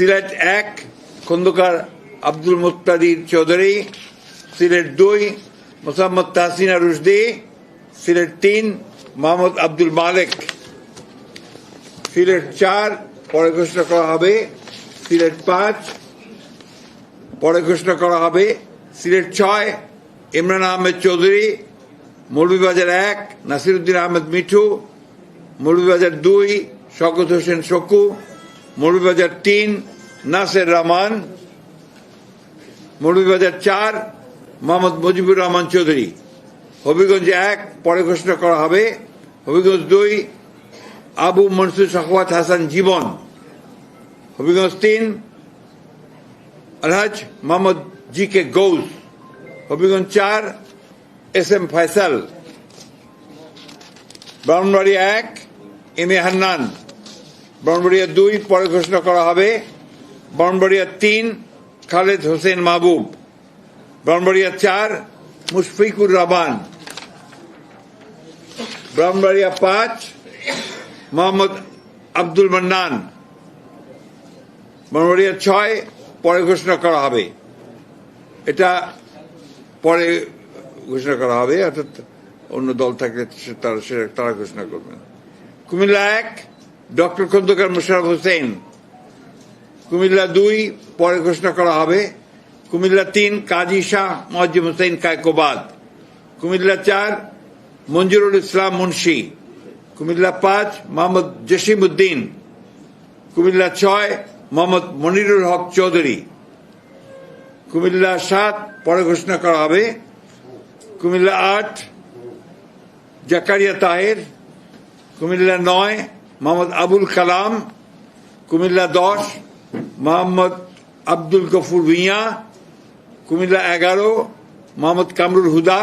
সিলেট এক, খন্দকার আব্দুল মুক্তাদির চৌধুরী, সিলেট দুই, মোসাম্মদ তাহসিনা রুশদি, সিলেট তিন, মোহাম্মদ আব্দুল মালেক। সিলেট চার, পরে ঘোষণা করা হবে। সিলেট পাঁচ, পরে ঘোষণা করা হবে। সিলেট ছয়, ইমরান আহমেদ চৌধুরী, মৌলভীবাজার এক, নাসিরুদ্দিন আহমেদ মিঠু, মৌলভীবাজার দুই শকত হোসেন শকু মৌলভীবাজার তিন, নাসের রহমান। মৌলভীবাজার চার, মোহাম্মদ মুজিবুর রহমান চৌধুরী। হবিগঞ্জ এক, পরে ঘোষণা করা হবে। হবিগঞ্জ দুই, আবু মনসুর শাহওয়াত হাসান জীবন। হবিগঞ্জ তিন, আলহাজ মোহাম্মদ জি কে গৌস। হবিগঞ্জ চার, এস এম ফয়সাল। ব্রাহ্মণবাড়িয়া এক, এম এ হান্নান। ব্রাহ্মণবাড়িয়া দুই, পরে ঘোষণা করা হবে। ব্রাহ্মণবাড়িয়া তিন, খালেদ হোসেন মাহবুব। ব্রাহ্মণবাড়িয়া চার, মুশফিকুর রহমান। ব্রাহ্মণবাড়িয়া পাঁচ, মোহাম্মদ আব্দুল মান্নান। ব্রাহ্মণবাড়িয়া ছয়, পরে ঘোষণা করা হবে। এটা পরে ঘোষণা করা হবে, অর্থাৎ অন্য দল থাকলে তারা তারা ঘোষণা করবেন কুমিল্লা এক ডক্টর খন্দকার মুশারফ হোসেন। কুমিল্লা দুই, পরে ঘোষণা করা হবে। কুমিল্লা তিন, কাজী শাহ মজিম হোসেন কায়কোবাদ। কুমিল্লা চার, মঞ্জুরুল ইসলাম মুন্সি। কুমিল্লা পাঁচ, মোহাম্মদ জসিম উদ্দিন কুমিল্লা ছয়, মোহাম্মদ মনিরুল হক চৌধুরী। কুমিল্লা সাত, পরে ঘোষণা করা হবে। কুমিল্লা আট, জাকারিয়া তাহের। কুমিল্লা নয় মোহাম্মদ আবুল কালাম কুমিল্লা দশ মোহাম্মদ আব্দুল গফুর ভুঁইয়া কুমিল্লা এগারো মোহাম্মদ কামরুল হুদা